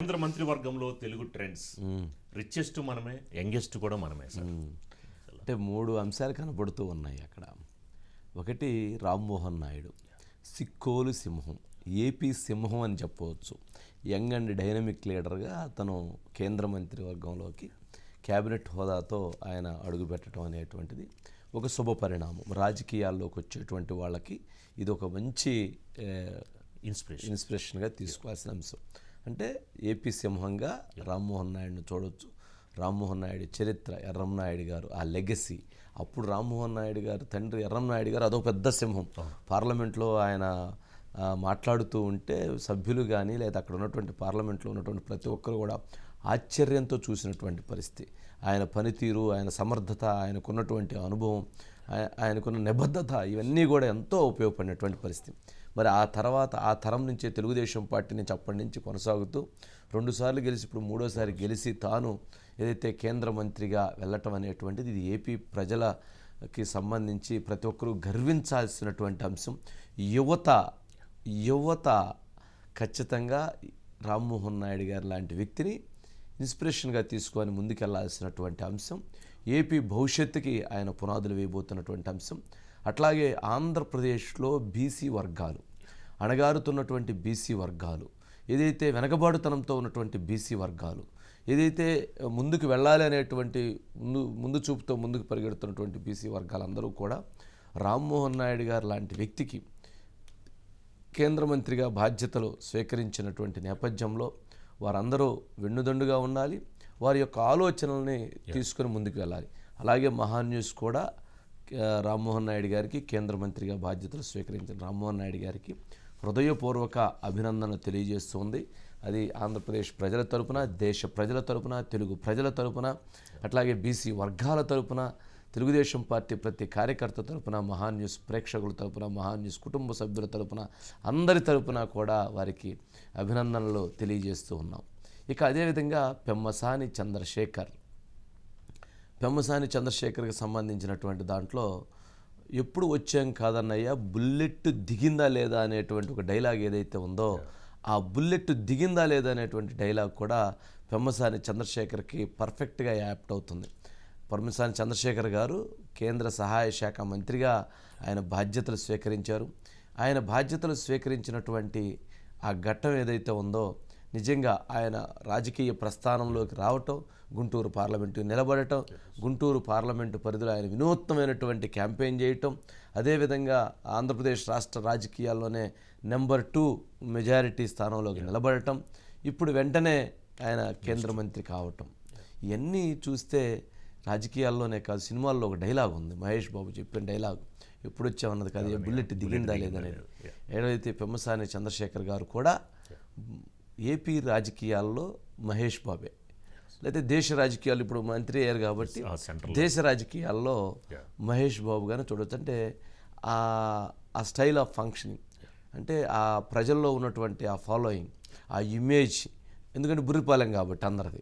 కేంద్ర మంత్రివర్గంలో Telugu trends. Richest మనమే యంగెస్ట్ కూడా మనమే సార్. అంటే మూడు అంశాలు కనబడుతూ ఉన్నాయి అక్కడ. ఒకటి రామ్మోహన్ నాయుడు. సిక్కోలు సింహం ఏపీ సింహం అని చెప్పవచ్చు. యంగ్ అండ్ డైనమిక్ లీడర్గా అతను కేంద్ర మంత్రివర్గంలోకి కేబినెట్ హోదాతో ఆయన అడుగుపెట్టడం అనేటువంటిది ఒక శుభ పరిణామం. రాజకీయాల్లోకి వచ్చేటువంటి వాళ్ళకి ఇది ఒక మంచి ఇన్స్పిరేషన్ ఇన్స్పిరేషన్గా తీసుకోవాల్సిన అంశం. అంటే ఏపీ సింహంగా రామ్మోహన్ నాయుడుని చూడొచ్చు. రామ్మోహన్ నాయుడు చరిత్ర ఎర్రంనాయుడు గారు ఆ లెగసీ. అప్పుడు రామ్మోహన్ నాయుడు గారు తండ్రి ఎర్రంనాయుడు గారు అదొక పెద్ద సింహం. పార్లమెంట్లో ఆయన మాట్లాడుతూ ఉంటే సభ్యులు కానీ లేదా అక్కడ ఉన్నటువంటి పార్లమెంట్లో ఉన్నటువంటి ప్రతి ఒక్కరు కూడా ఆశ్చర్యంతో చూసినటువంటి పరిస్థితి. ఆయన పనితీరు ఆయన సమర్థత ఆయనకున్నటువంటి అనుభవం ఆయ- ఆయనకున్న నిబద్ధత ఇవన్నీ కూడా ఎంతో ఉపయోగపడినటువంటి పరిస్థితి. మరి ఆ తర్వాత ఆ తరం నుంచే తెలుగుదేశం పార్టీ నుంచి అప్పటి నుంచి కొనసాగుతూ రెండుసార్లు గెలిచి ఇప్పుడు మూడోసారి గెలిచి తాను ఏదైతే కేంద్ర మంత్రిగా వెళ్ళటం అనేటువంటిది ఇది ఏపీ ప్రజలకి సంబంధించి ప్రతి ఒక్కరూ గర్వించాల్సినటువంటి అంశం. యువత యువత ఖచ్చితంగా రామ్మోహన్ నాయుడు గారు లాంటి వ్యక్తిని ఇన్స్పిరేషన్గా తీసుకొని ముందుకెళ్ళాల్సినటువంటి అంశం. ఏపీ భవిష్యత్తుకి ఆయన పునాదులు వేయబోతున్నటువంటి అంశం. అట్లాగే ఆంధ్రప్రదేశ్లో బీసీ వర్గాలు అణగారుతున్నటువంటి బీసీ వర్గాలు ఏదైతే వెనకబాటుతనంతో ఉన్నటువంటి బీసీ వర్గాలు ఏదైతే ముందుకు వెళ్ళాలి అనేటువంటి ముందు ముందు చూపుతో ముందుకు పరిగెడుతున్నటువంటి బీసీ వర్గాలందరూ కూడా రామ్మోహన్ నాయుడు గారు లాంటి వ్యక్తికి కేంద్ర మంత్రిగా బాధ్యతలు స్వీకరించినటువంటి నేపథ్యంలో వారందరూ వెన్నుదండుగా ఉండాలి. వారి యొక్క ఆలోచనల్ని తీసుకొని ముందుకు వెళ్ళాలి. అలాగే మహాన్ న్యూస్ కూడా రామ్మోహన్ నాయుడు గారికి కేంద్ర మంత్రిగా బాధ్యతలు స్వీకరించిన రామ్మోహన్ నాయుడు గారికి హృదయపూర్వక అభినందనలు తెలియజేస్తుంది. అది ఆంధ్రప్రదేశ్ ప్రజల తరపున దేశ ప్రజల తరపున తెలుగు ప్రజల తరపున అట్లాగే బీసీ వర్గాల తరపున తెలుగుదేశం పార్టీ ప్రతి కార్యకర్త తరపున మహాన్ న్యూస్ ప్రేక్షకుల తరపున మహాన్ న్యూస్ కుటుంబ సభ్యుల తరపున అందరి తరపున కూడా వారికి అభినందనలు తెలియజేస్తూ ఉన్నాం. ఇక అదేవిధంగా పెమ్మసాని చంద్రశేఖర్ పెమ్మసాని చంద్రశేఖర్కి సంబంధించినటువంటి దాంట్లో ఎప్పుడు వచ్చాం కాదన్నయ్య బుల్లెట్ దిగిందా లేదా అనేటువంటి ఒక డైలాగ్ ఏదైతే ఉందో ఆ బుల్లెట్ దిగిందా లేదా అనేటువంటి డైలాగ్ కూడా పెమ్మసాని చంద్రశేఖర్కి పర్ఫెక్ట్గా యాప్ట్ అవుతుంది. పరమసాని చంద్రశేఖర్ గారు కేంద్ర సహాయ శాఖ మంత్రిగా ఆయన బాధ్యతలు స్వీకరించారు. ఆయన బాధ్యతలు స్వీకరించినటువంటి ఆ ఘట్టం ఏదైతే ఉందో నిజంగా ఆయన రాజకీయ ప్రస్థానంలోకి రావటం గుంటూరు పార్లమెంటు నిలబడటం గుంటూరు పార్లమెంటు పరిధిలో ఆయన వినూత్నమైనటువంటి క్యాంపెయిన్ చేయటం అదేవిధంగా ఆంధ్రప్రదేశ్ రాష్ట్ర రాజకీయాల్లోనే నెంబర్ టూ మెజారిటీ స్థానంలోకి నిలబడటం ఇప్పుడు వెంటనే ఆయన కేంద్ర మంత్రి కావటం. ఇవన్నీ చూస్తే రాజకీయాల్లోనే కాదు సినిమాల్లో ఒక డైలాగ్ ఉంది. మహేష్ బాబు చెప్పిన డైలాగ్ ఎప్పుడు వచ్చామన్నది కాదు ఏ బుల్లెట్ దిగిందా లేదనేది ఏదైతే పెమ్మసాని చంద్రశేఖర్ గారు కూడా ఏపీ రాజకీయాల్లో మహేష్ బాబే. లేకపోతే దేశ రాజకీయాలు ఇప్పుడు మంత్రి అయ్యారు కాబట్టి దేశ రాజకీయాల్లో. మహేష్ బాబు గారిని చూడొచ్చు అంటే ఆ ఆ స్టైల్ ఆఫ్ ఫంక్షనింగ్ అంటే ఆ ప్రజల్లో ఉన్నటువంటి ఆ ఫాలోయింగ్ ఆ ఇమేజ్ ఎందుకంటే బుర్రిపాలెం కాబట్టి అందరిది.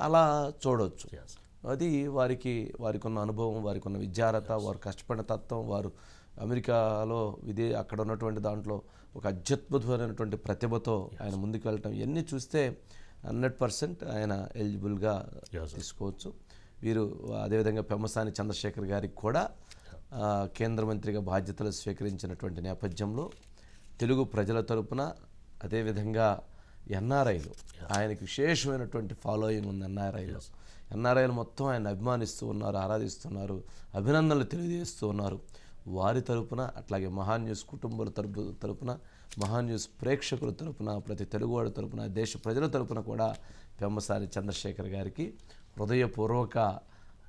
అలా చూడవచ్చు. అది వారికి వారికి ఉన్న అనుభవం వారికి ఉన్న విద్యారత వారు కష్టపడిన తత్వం వారు అమెరికాలో ఇదే అక్కడ ఉన్నటువంటి దాంట్లో ఒక అత్యద్భుతమైనటువంటి ప్రతిభతో ఆయన ముందుకు వెళ్ళటం. ఇవన్నీ చూస్తే హండ్రెడ్ పర్సెంట్ ఆయన ఎలిజిబుల్గా. తీసుకోవచ్చు. వీరు అదేవిధంగా పెమ్మసాని చంద్రశేఖర్ గారికి కూడా కేంద్ర మంత్రిగా బాధ్యతలు స్వీకరించినటువంటి నేపథ్యంలో తెలుగు ప్రజల తరపున అదేవిధంగా ఎన్ఆర్ఐలు ఆయనకి విశేషమైనటువంటి ఫాలోయింగ్ ఉంది ఎన్ఆర్ఐలో. ఎన్ఆర్ఐలు మొత్తం ఆయన అభిమానిస్తూ ఉన్నారు ఆరాధిస్తున్నారు అభినందనలు తెలియజేస్తూ ఉన్నారు. వారి తరపున అట్లాగే మహాన్ న్యూస్ కుటుంబాల తరపు తరపున మహాన్ న్యూస్ ప్రేక్షకుల తరపున ప్రతి తెలుగువాడి తరపున దేశ ప్రజల తరపున కూడా పెమ్మసాని చంద్రశేఖర్ గారికి హృదయపూర్వక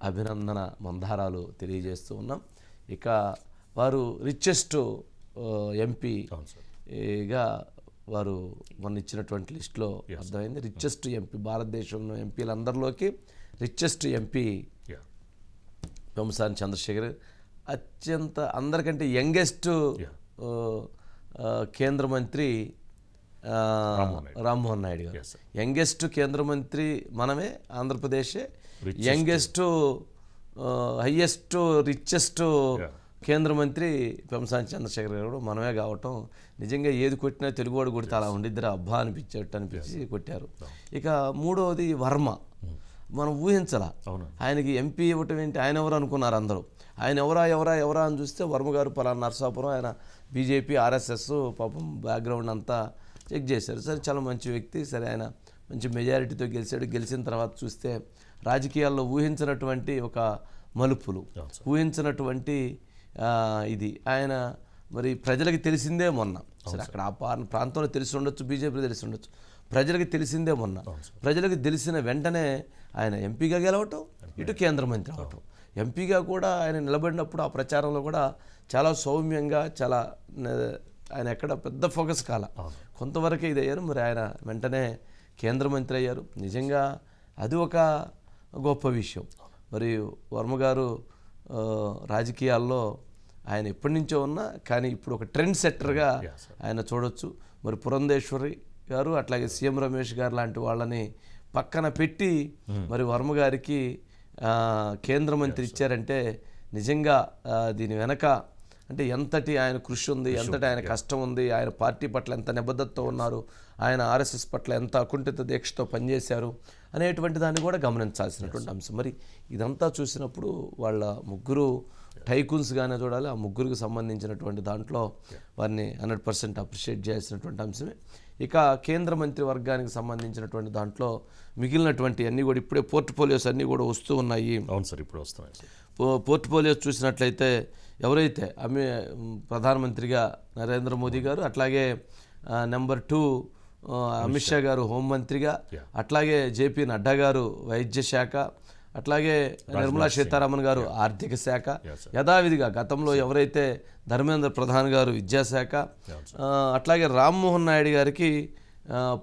అభినందన మందారాలు తెలియజేస్తూ ఉన్నాం. ఇక వారు రిచెస్ట్ ఎంపీ అవును సార్. గా వారు మొన్న ఇచ్చినటువంటి లిస్టులో అర్థమైంది. రిచెస్ట్ ఎంపీ భారతదేశంలో ఎంపీలందరిలోకి రిచెస్ట్ ఎంపీ పెంసాని చంద్రశేఖర్ అత్యంత అందరికంటే యంగెస్ట్ కేంద్ర మంత్రి రామ్మోహన్ నాయుడు. గారు. యంగెస్ట్ కేంద్ర మంత్రి మనమే ఆంధ్రప్రదేశే. Youngest highest richest. కేంద్ర మంత్రి పెంసాని చంద్రశేఖర్ గారు మనమే కావటం. నిజంగా ఏది కొట్టినా తెలుగువాడు కొడితే అలా ఉండిద్దరా అబ్బా అనిపించేట్టు అనిపించి కొట్టారు. ఇక మూడవది వర్మ. మనం ఊహించలా. ఆయనకి ఎంపీ ఇవ్వటం ఏంటి? ఆయన ఎవరు అనుకున్నారు అందరూ? ఆయన ఎవరా ఎవరా ఎవరా అని చూస్తే వర్మ గారు పలానా నరసాపురం ఆయన బీజేపీ ఆర్ఎస్ఎస్ పాపం బ్యాక్గ్రౌండ్ అంతా చెక్ చేశారు. సరే చాలా మంచి వ్యక్తి. సరే ఆయన మంచి మెజారిటీతో గెలిచాడు. గెలిచిన తర్వాత చూస్తే రాజకీయాల్లో ఊహించినటువంటి ఒక మలుపులు. ఊహించినటువంటి ఇది. ఆయన మరి ప్రజలకి తెలిసిందే మొన్న. సరే అక్కడ ఆ ప్రాంతంలో తెలిసి ఉండొచ్చు బీజేపీ తెలిసి ఉండొచ్చు. ప్రజలకి తెలిసిందే మొన్న. ప్రజలకు తెలిసిన వెంటనే ఆయన ఎంపీగా గెలవటం ఇటు కేంద్ర మంత్రి అవటం ఎంపీగా కూడా ఆయన నిలబడినప్పుడు ఆ ప్రచారంలో కూడా చాలా సౌమ్యంగా చాలా ఆయన ఎక్కడ పెద్ద ఫోకస్ కాల. కొంతవరకే ఇది అయ్యారు. మరి ఆయన వెంటనే కేంద్ర మంత్రి అయ్యారు. నిజంగా అది ఒక గొప్ప విషయం. మరి వర్మ గారు రాజకీయాల్లో ఆయన ఎప్పటి నుంచో ఉన్నా కానీ ఇప్పుడు ఒక ట్రెండ్ సెట్టర్గా ఆయన చూడొచ్చు. మరి పురంధేశ్వరి గారు అట్లాగే సీఎం రమేష్ గారు లాంటి వాళ్ళని పక్కన పెట్టి మరి వర్మ గారికి కేంద్ర మంత్రి ఇచ్చారంటే నిజంగా దీని వెనక అంటే ఎంతటి ఆయన కృషి ఉంది ఎంతటి ఆయన కష్టం ఉంది ఆయన పార్టీ పట్ల ఎంత నిబద్ధతతో ఉన్నారు ఆయన ఆర్ఎస్ఎస్ పట్ల ఎంత అకుంఠిత దీక్షతో పనిచేశారు అనేటువంటి దాన్ని కూడా గమనించాల్సినటువంటి అంశం. మరి ఇదంతా చూసినప్పుడు వాళ్ళ ముగ్గురు టైకూన్స్గానే చూడాలి ఆ ముగ్గురికి సంబంధించినటువంటి దాంట్లో వారిని హండ్రెడ్ పర్సెంట్ అప్రిషియేట్ చేయాల్సినటువంటి అంశమే. ఇక కేంద్ర మంత్రి వర్గానికి సంబంధించినటువంటి దాంట్లో మిగిలినటువంటి అన్నీ కూడా ఇప్పుడే పోర్ట్ఫోలియోస్ అన్నీ కూడా వస్తూ ఉన్నాయి. అవును సార్ ఇప్పుడు వస్తున్నాయి పోర్ట్ఫోలియోస్ చూసినట్లయితే ఎవరైతే అమి ప్రధానమంత్రిగా నరేంద్ర మోదీ గారు అట్లాగే నెంబర్ టూ అమిత్ షా. గారు హోంమంత్రిగా అట్లాగే జేపీ నడ్డా గారు వైద్య శాఖ అట్లాగే నిర్మలా సీతారామన్ గారు ఆర్థిక శాఖ. యథావిధిగా గతంలో ఎవరైతే ధర్మేంద్ర ప్రధాన్ గారు విద్యాశాఖ అట్లాగే రామ్మోహన్ నాయుడు గారికి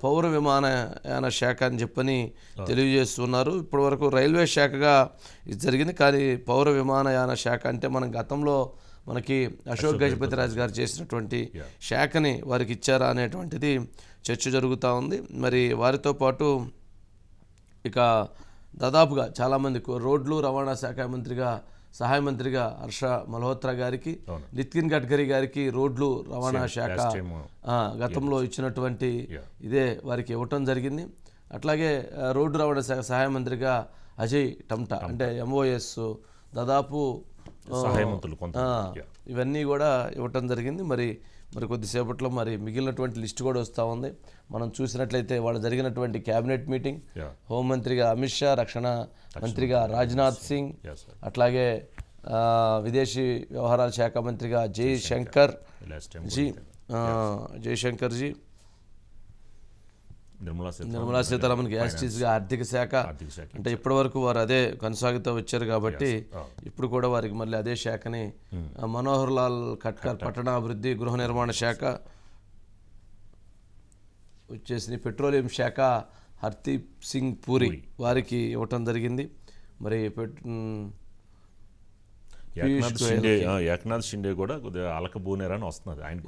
పౌర విమానయాన శాఖ అని చెప్పని తెలియజేస్తున్నారు. ఇప్పటివరకు రైల్వే శాఖగా ఇది జరిగింది. కానీ పౌర విమానయాన శాఖ అంటే మనం గతంలో మనకి అశోక్ గజపతి రాజు గారు చేసినటువంటి శాఖని వారికి ఇచ్చారా అనేటువంటిది చర్చ జరుగుతూ ఉంది. మరి వారితో పాటు ఇక దాదాపుగా చాలామంది రోడ్లు రవాణా శాఖ మంత్రిగా సహాయ మంత్రిగా హర్ష మల్హోత్రా గారికి నితిన్ గడ్కరీ గారికి రోడ్లు రవాణా శాఖ గతంలో ఇచ్చినటువంటి ఇదే వారికి ఇవ్వటం జరిగింది. అట్లాగే రోడ్డు రవాణా శాఖ సహాయ మంత్రిగా అజయ్ టమ్టా అంటే ఎంఓఎస్ దాదాపు ఇవన్నీ కూడా ఇవ్వటం జరిగింది. మరి మరి కొద్దిసేపట్లో మరి మిగిలినటువంటి లిస్ట్ కూడా వస్తూ ఉంది మనం చూసినట్లయితే వాళ్ళు జరిగినటువంటి క్యాబినెట్ మీటింగ్. హోంమంత్రిగా అమిత్ షా రక్షణ మంత్రిగా రాజ్నాథ్ సింగ్. అట్లాగే విదేశీ వ్యవహారాల శాఖ మంత్రిగా జయశంకర్ జీ జయశంకర్ జీ నిర్మలా సీతారామన్ సీతారామన్గా ఆర్థిక శాఖ. అంటే ఇప్పటి వరకు వారు అదే కొనసాగుతూ వచ్చారు కాబట్టి Oh. ఇప్పుడు కూడా వారికి మళ్ళీ అదే శాఖని ఆ, మనోహర్ లాల్ ఖట్కర్ పట్టణాభివృద్ధి గృహ నిర్మాణ శాఖ వచ్చేసి పెట్రోలియం శాఖ హర్దీప్ సింగ్ పూరి వారికి ఇవ్వటం జరిగింది. మరి ఏకనాథ్ షిండే కూడా కొద్దిగా అలకబూనేరా అని వస్తున్నది ఆయన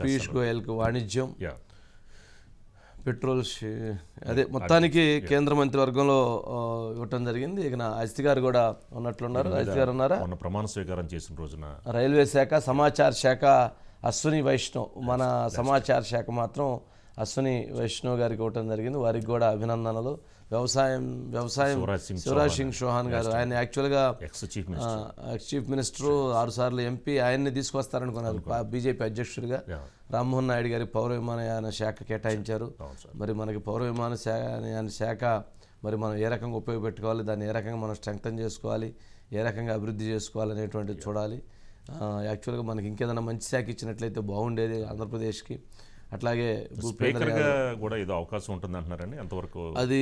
పీయూష్ గోయల్కి వాణిజ్యం. పెట్రోల్ అదే మొత్తానికి కేంద్ర మంత్రివర్గంలో ఆ, ఇవ్వటం జరిగింది. ఇక నా అజిత్ గారు కూడా ఉన్నట్లున్నారు. అజిత్ గారు ఉన్నారా? ప్రమాణ స్వీకారం చేసిన రోజున. రైల్వే శాఖ సమాచార శాఖ అశ్విని వైష్ణవ్. మన సమాచార శాఖ మాత్రం అశ్విని వైష్ణవ్ గారికి ఇవ్వటం జరిగింది. వారికి కూడా అభినందనలు. వ్యవసాయం వ్యవసాయం శివరాజ్ సింగ్ చౌహాన్. గారు. ఆయన యాక్చువల్గా ex chief minister ex chief minister ఆరు సార్లు ఎంపీ ఆయన్ని తీసుకొస్తారనుకున్నారు బీజేపీ అధ్యక్షుడిగా. రామ్మోహన్ నాయుడు గారికి పౌర విమానయాన శాఖ కేటాయించారు. మరి మనకి పౌర విమాన శా- శాఖ మరి మనం ఏ రకంగా ఉపయోగపెట్టుకోవాలి దాన్ని ఏ రకంగా మనం స్ట్రెంగ్తన్ చేసుకోవాలి ఏ రకంగా అభివృద్ధి చేసుకోవాలి అనేటువంటిది చూడాలి. యాక్చువల్గా మనకి ఇంకేదైనా మంచి శాఖ ఇచ్చినట్లయితే బాగుండేది ఆంధ్రప్రదేశ్కి. అట్లాగే కూడా ఏదో అవకాశం ఉంటుంది అంటున్నారండి ఎంతవరకు అది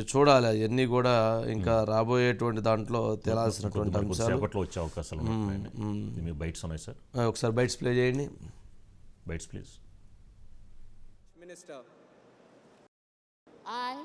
చూడాలి. అవన్నీ కూడా ఇంకా రాబోయేటువంటి దాంట్లో తేలాల్సినటువంటి అంశాలు. వచ్చే అవకాశాలు ఇది మీకు బైట్స్ ఉన్నాయి సార్? ఒకసారి బయట ప్లే చేయండి. Bites, please. Minister. I.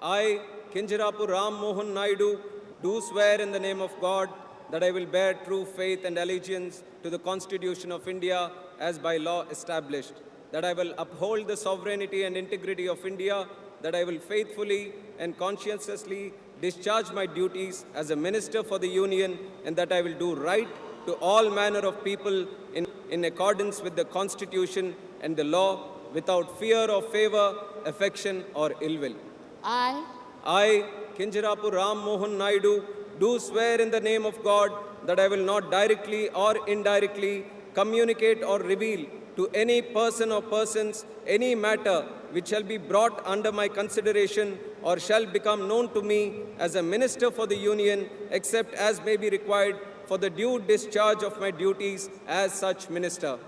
I, Kinjirapu Ram Mohan Naidu, do swear in the name of God that I will bear true faith and allegiance to the Constitution of India as by law established, that I will uphold the sovereignty and integrity of India, that I will faithfully and conscientiously discharge my duties as a minister for the Union, and that I will do right to all manner of people in in accordance with the Constitution and the law without fear or favor, affection, or ill will. I, I, Kinjirapu Ram Mohan Naidu, do swear in the name of God that I will not directly or indirectly communicate or reveal to any person or persons any matter which shall be brought under my consideration or shall become known to me as a minister for the Union, except as may be required for the due discharge of my duties as such minister.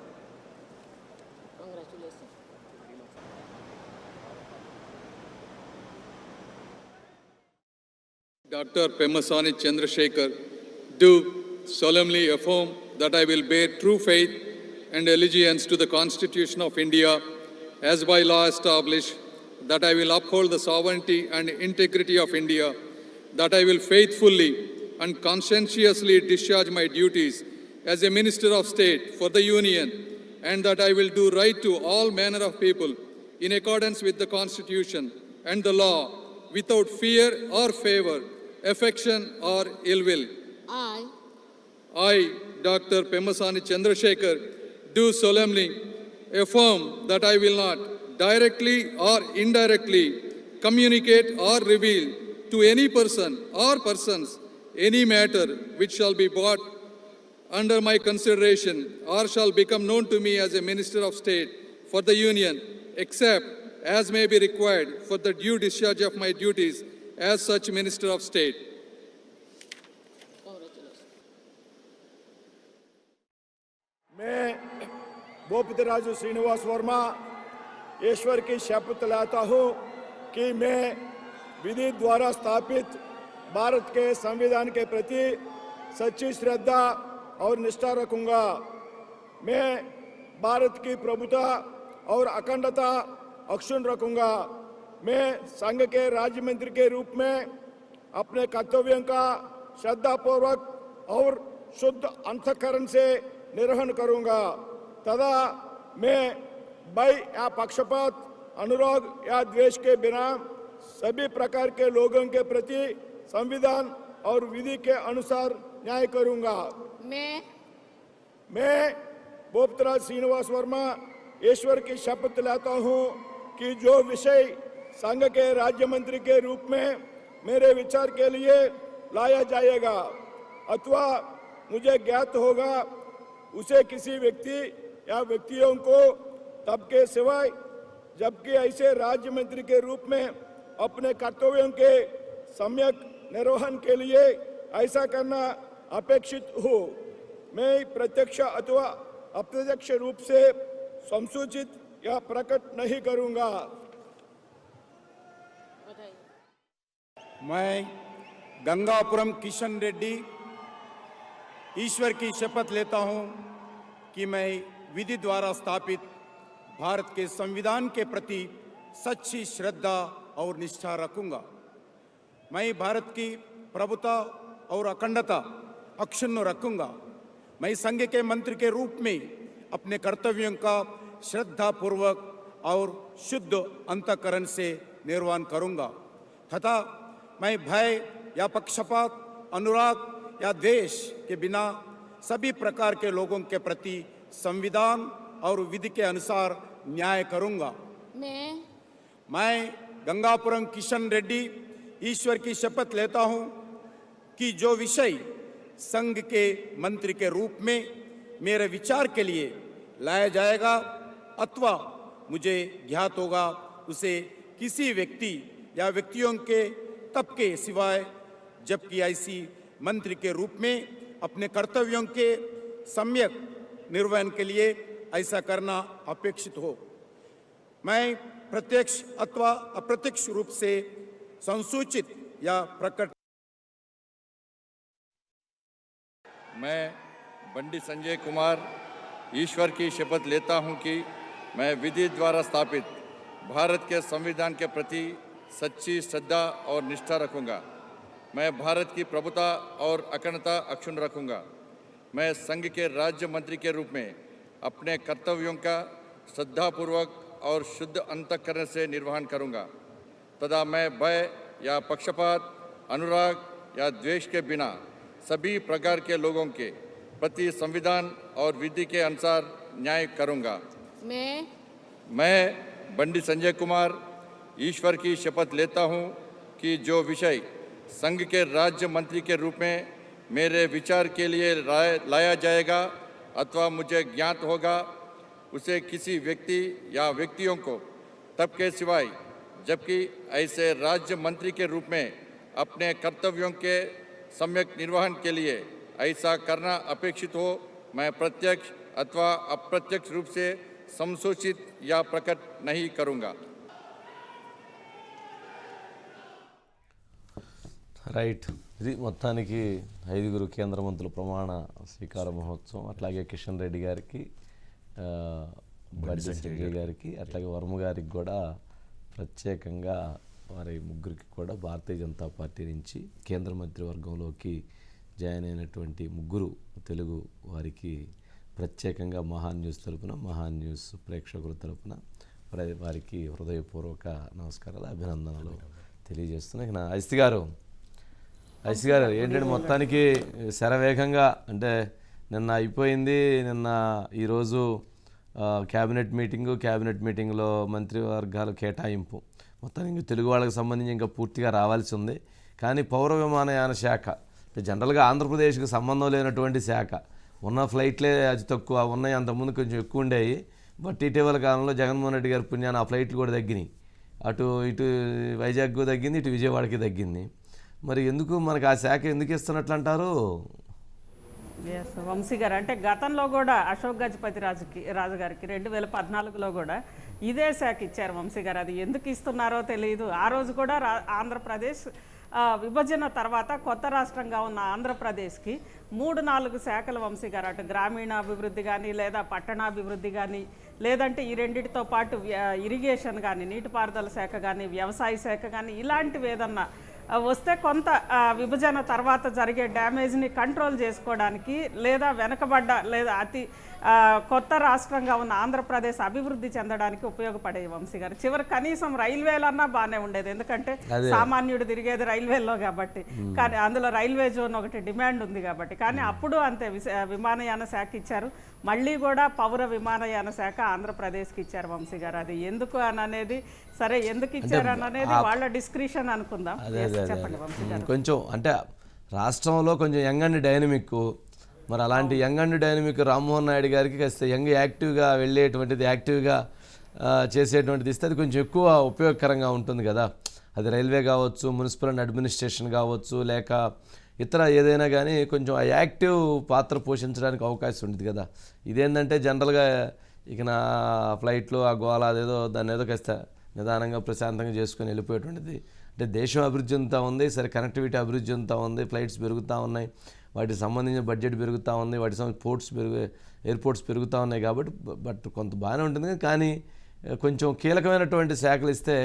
Dr. Pemasani Chandrasekhar, do solemnly affirm that I will bear true faith and allegiance to the Constitution of India as by law established, that I will uphold the sovereignty and integrity of India, that I will faithfully and conscientiously discharge my duties as a Minister of State for the Union, and that I will do right to all manner of people in accordance with the Constitution and the law without fear or favor, affection or ill will. I, I, Dr. Pemasani Chandrasekhar, do solemnly affirm that I will not directly or indirectly communicate or reveal to any person or persons any matter which shall be brought under my consideration or shall become known to me as a minister of state for the union, except as may be required for the due discharge of my duties as such minister of state. congratulations. मैं भूपति राजू श्रीनिवास वर्मा ईश्वर की शपथ लेता हूँ कि मैं विधि द्वारा स्थापित भारत के संविधान के प्रति सच्ची श्रद्धा और निष्ठा रखूँगा। मैं भारत की प्रभुता और अखंडता अक्षुण रखूँगा। मैं संघ के राज्य मंत्री के रूप में अपने कर्तव्यों का श्रद्धापूर्वक और शुद्ध अंतकरण से निर्वहन करूँगा। तथा मैं भय या पक्षपात, अनुराग या द्वेष के बिना सभी प्रकार के लोगों के प्रति संविधान और विधि के अनुसार न्याय करूँगा। मैं मैं बोपतराज श्रीनिवास वर्मा ईश्वर की शपथ लेता हूँ कि जो विषय संघ के राज्य मंत्री के रूप में मेरे विचार के लिए लाया जाएगा अथवा मुझे ज्ञात होगा उसे किसी व्यक्ति या व्यक्तियों को तब के सिवाय जबकि ऐसे राज्य मंत्री के रूप में अपने कर्तव्यों के सम्यक निर्वहन के लिए ऐसा करना अपेक्षित हो मैं प्रत्यक्ष अथवा अप्रत्यक्ष रूप से संसूचित या प्रकट नहीं करूँगा मैं गंगापुरम किशन रेड्डी ईश्वर की शपथ लेता हूँ कि मैं विधि द्वारा स्थापित भारत के संविधान के प्रति सच्ची श्रद्धा और निष्ठा रखूँगा मैं भारत की प्रभुता और अखंडता अक्षुण्ण रखूँगा। मैं संघ के मंत्री के रूप में अपने कर्तव्यों का श्रद्धापूर्वक और शुद्ध अंतकरण से निर्वहन करूँगा। तथा मैं भय या पक्षपात अनुराग या द्वेष के बिना सभी प्रकार के लोगों के प्रति संविधान और विधि के अनुसार न्याय करूँगा। मैं मैं गंगापुरम किशन रेड्डी ईश्वर की शपथ लेता हूँ कि जो विषय संघ के मंत्री के रूप में मेरे विचार के लिए लाया जाएगा अथवा मुझे ज्ञात होगा, उसे किसी व्यक्ति या व्यक्तियों के तब के सिवाय, जबकि ऐसी मंत्री के रूप में अपने कर्तव्यों के सम्यक निर्वहन के लिए ऐसा करना अपेक्षित हो। मैं प्रत्यक्ष अथवा अप्रत्यक्ष रूप से संसूचित या प्रकट। मैं बंडी संजय कुमार, ईश्वर की शपथ लेता हूँ कि मैं विधि द्वारा स्थापित भारत के संविधान के प्रति सच्ची श्रद्धा और निष्ठा रखूँगा। मैं भारत की प्रभुता और अखंडता अक्षुण्ण रखूँगा। मैं संघ के राज्य मंत्री के रूप में अपने कर्तव्यों का श्रद्धापूर्वक और शुद्ध अंतकरण से निर्वहन करूँगा। तथा मैं भय या पक्षपात अनुराग या द्वेष के बिना सभी प्रकार के लोगों के प्रति संविधान और विधि के अनुसार न्याय करूँगा। मैं मैं बंडी संजय कुमार ईश्वर की शपथ लेता हूँ कि जो विषय संघ के राज्य मंत्री के रूप में मेरे विचार के लिए राय लाया जाएगा अथवा मुझे ज्ञात होगा उसे किसी व्यक्ति या व्यक्तियों को तब के सिवाय जबकि ऐसे राज्य मंत्री के रूप में अपने कर्तव्यों के सम्यक निर्वहन के लिए ऐसा करना अपेक्षित हो मैं प्रत्यक्ष अथवा अप्रत्यक्ष रूप से संशोषित या प्रकट नहीं करूंगा రైట్ ఇది మొత్తానికి ఐదుగురు కేంద్ర మంత్రుల ప్రమాణ స్వీకార మహోత్సవం అట్లాగే కిషన్ రెడ్డి గారికి ఆ, బండి సంజయ్ గారికి అట్లాగే వర్మ గారికి కూడా ప్రత్యేకంగా వారి ముగ్గురికి కూడా భారతీయ జనతా పార్టీ నుంచి కేంద్ర మంత్రివర్గంలోకి జాయిన్ అయినటువంటి ముగ్గురు తెలుగు వారికి ప్రత్యేకంగా మహాన్ న్యూస్ తరపున మహాన్ న్యూస్ ప్రేక్షకుల తరపున వారికి హృదయపూర్వక నమస్కారాలు అభినందనలు తెలియజేస్తున్నాయి నా అజిత్ గారు ఐసి గారు ఏంటంటే మొత్తానికి శరవేగంగా అంటే నిన్న అయిపోయింది నిన్న ఈరోజు క్యాబినెట్ మీటింగు క్యాబినెట్ మీటింగ్లో మంత్రివర్గాల కేటాయింపు. మొత్తానికి తెలుగు వాళ్ళకి సంబంధించి ఇంకా పూర్తిగా రావాల్సి ఉంది. కానీ పౌర విమానయాన శాఖ జనరల్గా ఆంధ్రప్రదేశ్కి సంబంధం లేనటువంటి శాఖ ఉన్న ఫ్లైట్లే అతి తక్కువ ఉన్నాయి అంతకుముందు కొంచెం ఎక్కువ ఉండేవి. బట్ ఇటీవల కాలంలో జగన్మోహన్ రెడ్డి గారి పుణ్యాన ఆ ఫ్లైట్లు కూడా తగ్గినాయి. అటు ఇటు వైజాగ్కు తగ్గింది ఇటు విజయవాడకి తగ్గింది. మరి ఎందుకు మనకు ఆ శాఖ ఎందుకు ఇస్తున్నట్లు అంటారు? ఎస్ వంశీ గారు. అంటే గతంలో కూడా అశోక్ గజపతి రాజుకి రాజుగారికి రెండు వేల పద్నాలుగులో కూడా ఇదే శాఖ ఇచ్చారు వంశీ గారు. అది ఎందుకు ఇస్తున్నారో తెలియదు ఆ రోజు కూడా రా ఆంధ్రప్రదేశ్ విభజన తర్వాత కొత్త రాష్ట్రంగా ఉన్న ఆంధ్రప్రదేశ్కి మూడు నాలుగు శాఖల వంశీ గారు. అటు గ్రామీణాభివృద్ధి కానీ లేదా పట్టణాభివృద్ధి కానీ లేదంటే ఈ రెండిటితో పాటు ఇరిగేషన్ కానీ నీటిపారుదల శాఖ కానీ వ్యవసాయ శాఖ కానీ ఇలాంటివి ఏదన్నా వస్తే కొంత విభజన తర్వాత జరిగే డ్యామేజ్ని కంట్రోల్ చేసుకోవడానికి లేదా వెనకబడ్డ లేదా అతి కొత్త రాష్ట్రంగా ఉన్న ఆంధ్రప్రదేశ్ అభివృద్ధి చెందడానికి ఉపయోగపడే వంశీ గారు. చివరి కనీసం రైల్వేలన్నా బాగానే ఉండేది. ఎందుకంటే సామాన్యుడు తిరిగేది రైల్వేలో కాబట్టి. కానీ అందులో రైల్వే జోన్ ఒకటి డిమాండ్ ఉంది కాబట్టి. కానీ అప్పుడు అంతే విమానయాన శాఖ ఇచ్చారు. మళ్ళీ కూడా పౌర విమానయాన శాఖ ఆంధ్రప్రదేశ్కి ఇచ్చారు వంశీ గారు. అది ఎందుకు అని అనేది సరే ఎందుకు ఇచ్చారు అని అనేది వాళ్ళ డిస్క్రిషన్ అనుకుందాం. చెప్పండి వంశీ గారు. కొంచెం అంటే రాష్ట్రంలో కొంచెం యంగ్ అండ్ డైనమిక్ మరి అలాంటి young and dynamic Rammohan Naidu గారికి కాస్త యంగ్ యాక్టివ్గా వెళ్ళేటువంటిది యాక్టివ్గా చేసేటువంటిది ఇస్తే అది కొంచెం ఎక్కువ ఉపయోగకరంగా ఉంటుంది కదా. అది రైల్వే కావచ్చు మున్సిపల్ అండ్ అడ్మినిస్ట్రేషన్ కావచ్చు లేక ఇతర ఏదైనా కానీ కొంచెం ఆ యాక్టివ్ పాత్ర పోషించడానికి అవకాశం ఉంటుంది కదా. ఇదేంటంటే జనరల్గా ఇక నా ఫ్లైట్లో ఆ గోళ అదేదో దాన్ని ఏదో కాస్త నిదానంగా ప్రశాంతంగా చేసుకొని వెళ్ళిపోయేటువంటిది. అంటే దేశం అభివృద్ధి చెందుతూ ఉంది సరే కనెక్టివిటీ అభివృద్ధి చెందుతూ ఉంది ఫ్లైట్స్ పెరుగుతూ ఉన్నాయి. వాటికి సంబంధించిన బడ్జెట్ పెరుగుతూ ఉంది వాటి సంబంధించి పోర్ట్స్ పెరుగు ఎయిర్పోర్ట్స్ పెరుగుతూ ఉన్నాయి కాబట్టి బట్ కొంత బాగానే ఉంటుంది. కానీ కొంచెం కీలకమైనటువంటి శాఖలు ఇస్తే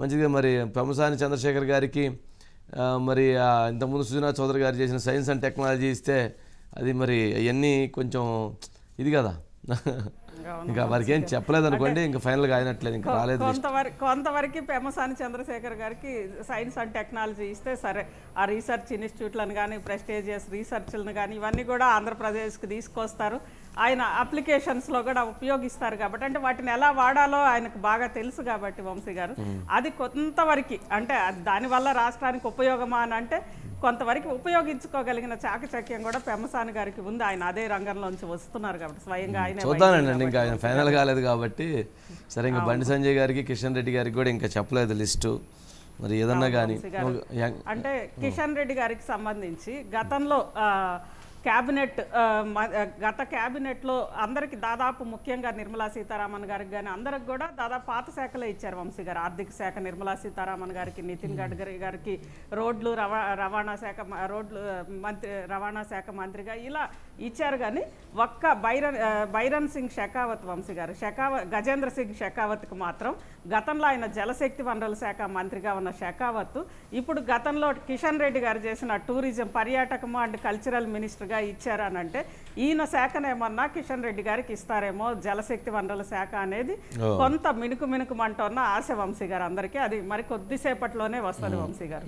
మంచిగా మరి పెమసాని చంద్రశేఖర్ గారికి మరి ఇంతకుముందు సుజనా చౌదరి గారు చేసిన సైన్స్ అండ్ టెక్నాలజీ ఇస్తే అది మరి అవన్నీ కొంచెం ఇది కదా. ఇంకా వారికి ఏం చెప్పలేదు అనుకోండి ఇంకా ఫైనల్గా అయినట్లేదు ఇంకా రాలేదు కొంతవరకు కొంతవరకు పెమసాని చంద్రశేఖర్ గారికి సైన్స్ అండ్ టెక్నాలజీ ఇస్తే సరే ఆ రీసెర్చ్ ఇన్స్టిట్యూట్లను కానీ ప్రెస్టేజియస్ రీసెర్చ్లను కానీ ఇవన్నీ కూడా ఆంధ్రప్రదేశ్కి తీసుకొస్తారు. ఆయన అప్లికేషన్స్లో కూడా ఉపయోగిస్తారు కాబట్టి అంటే వాటిని ఎలా వాడాలో ఆయనకు బాగా తెలుసు కాబట్టి వంశీ గారు. అది కొంతవరకు అంటే దానివల్ల రాష్ట్రానికి ఉపయోగమా అని అంటే కొంతవరకు ఉపయోగించుకోగలిగిన చాకచక్యం కూడా పెమసాని గారికి ఉంది. ఆయన అదే రంగంలోంచి వస్తున్నారు కాబట్టి స్వయంగా ఆయన చూద్దానండి. ఇంకా ఆయన ఫైనల్ కాలేదు కాబట్టి సరే ఇంకా బండి సంజయ్ గారికి కిషన్ రెడ్డి గారికి కూడా ఇంకా చెప్పలేదు లిస్టు. మరి ఏదన్నా కానీ అంటే కిషన్ రెడ్డి గారికి సంబంధించి గతంలో క్యాబినెట్ గత క్యాబినెట్లో అందరికి దాదాపు ముఖ్యంగా నిర్మలా సీతారామన్ గారికి కానీ అందరికి కూడా దాదాపు పాత శాఖలే ఇచ్చారు వంశీ గారు. ఆర్థిక శాఖ నిర్మలా సీతారామన్ గారికి నితిన్ గడ్కరీ గారికి రోడ్లు రవా రవాణా శాఖ రోడ్లు మంత్రి రవాణా శాఖ మంత్రిగా ఇలా ఇచ్చారు కానీ ఒక్క బైరన్ బైరన్ సింగ్ షెకావత్ వంశీ గారు షెకావత్ గజేంద్ర సింగ్ షెకావత్కి మాత్రం గతంలో ఆయన జలశక్తి వనరుల శాఖ మంత్రిగా ఉన్న షెకావత్ ఇప్పుడు గతంలో కిషన్ రెడ్డి గారు చేసిన టూరిజం పర్యాటకము అండ్ కల్చరల్ మినిస్టర్గా ఇచ్చారనంటే ఈయన శాఖనేమన్నా కిషన్ రెడ్డి గారికి ఇస్తారేమో జలశక్తి వనరుల శాఖ అనేది కొంత మినుకు మినుకుమంటున్న ఆశ వంశీ గారు అందరికీ అది మరి కొద్దిసేపట్లోనే వస్తుంది వంశీ గారు.